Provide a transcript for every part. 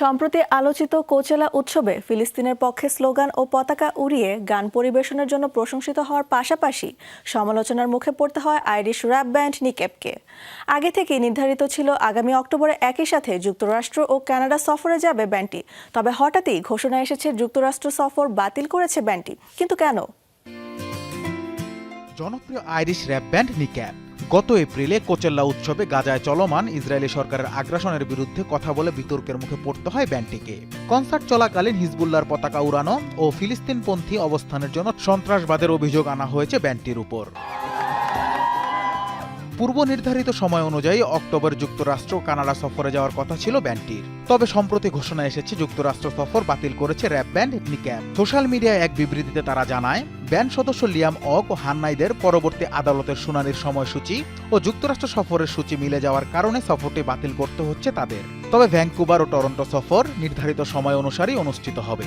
সম্প্রতি আলোচিত কোচেলা উৎসবে ফিলিস্তিনের পক্ষে স্লোগান ও পতাকা উড়িয়ে গান পরিবেশনের জন্য প্রশংসিত হওয়ার পাশাপাশি সমালোচনার মুখে পড়তে হয় আইরিশ র্যাপ ব্যান্ড নিকেপকে আগে থেকেই নির্ধারিত ছিল আগামী অক্টোবরে একই সাথে যুক্তরাষ্ট্র ও কানাডা সফরে যাবে ব্যান্ডটি। তবে হঠাৎই ঘোষণা এসেছে যুক্তরাষ্ট্র সফর বাতিল করেছে ব্যান্ডটি। কিন্তু কেন? জনপ্রিয় আইরিশ র্যাপ ব্যান্ড নিক্যাপ গত এপ্রিলে কোচেল্লা উৎসবে গাজায় চলমান ইসরায়েলি সরকারের আগ্রাসনের বিরুদ্ধে কথা বলে বিতর্কের মুখে পড়তে হয় ব্যান্ডটিকে কনসার্ট চলাকালীন হিজবুল্লার পতাকা উড়ানো ও ফিলিস্তিনপন্থী অবস্থানের জন্য সন্ত্রাসবাদের অভিযোগ আনা হয়েছে ব্যান্ডটির উপর। পূর্ব নির্ধারিত সময় অনুযায়ী অক্টোবর যুক্তরাষ্ট্র কানাডা সফরে যাওয়ার কথা ছিল ব্যান্ডটির। তবে সম্প্রতি ঘোষণা এসেছে যুক্তরাষ্ট্র সফর বাতিল করেছে র্যাপ ব্যান্ড নিক্যাপ সোশ্যাল মিডিয়ায় এক বিবৃতিতে তারা জানায়, ব্যান্ড সদস্য লিয়াম অক ও হান্নাইদের পরবর্তী আদালতের শুনানির সময়সূচি ও যুক্তরাষ্ট্র সফরের সূচি মিলে যাওয়ার কারণে সফরটি বাতিল করতে হচ্ছে তাদের। তবে ভ্যাঙ্কুভার ও টরন্টো সফর নির্ধারিত সময় অনুসারেই অনুষ্ঠিত হবে।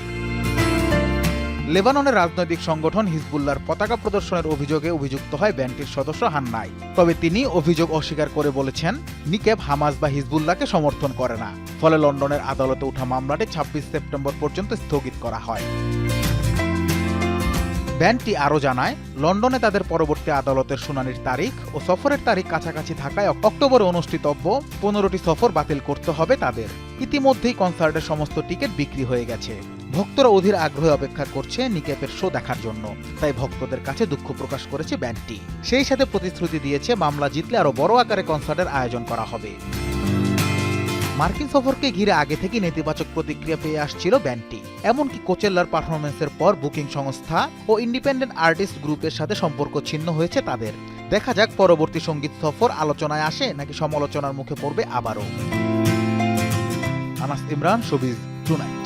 লেবাননের রাজনৈতিক সংগঠন হিজবুল্লার পতাকা প্রদর্শনের অভিযোগে অভিযুক্ত হয় ব্যান্ডটির সদস্য হান্নাই। তবে তিনি অভিযোগ অস্বীকার করে বলেছেন, নিকেব, হামাস বা হিজবুল্লাহকে সমর্থন করে না। ফলে লন্ডনের আদালতে ওঠা মামলাটি ছাব্বিশ সেপ্টেম্বর পর্যন্ত স্থগিত করা হয়। ব্যান্ডটি আরও জানায়, লন্ডনে তাদের পরবর্তী আদালতের শুনানির তারিখ ও সফরের তারিখ কাছাকাছি থাকায় অক্টোবরে অনুষ্ঠিতব্য পনেরোটি সফর বাতিল করতে হবে তাদের। ইতিমধ্যেই কনসার্টের সমস্ত টিকিট বিক্রি হয়ে গেছে। ভক্তরা অধীর আগ্রহে অপেক্ষা করছে নিকেপের শো দেখার জন্য। তাই ভক্তদের কাছে দুঃখ প্রকাশ করেছে ব্যান্ডটি সেই সাথে প্রতিশ্রুতি দিয়েছে মামলা জিতলে আরও বড় আকারে কনসার্টের আয়োজন করা হবে। মার্কিন সফরকে ঘিরে আগে থেকে নেতিবাচক প্রতিক্রিয়া পেয়ে আসছিল ব্যান্ডটি এমনকি কোচেল্লার পারফরমেন্সের পর বুকিং সংস্থা ও ইন্ডিপেন্ডেন্ট আর্টিস্ট গ্রুপের সাথে সম্পর্ক ছিন্ন হয়েছে তাদের। দেখা যাক পরবর্তী সংগীত সফর আলোচনায় আসে নাকি সমালোচনার মুখে পড়বে আবারও। Anas Imran showbiz tonight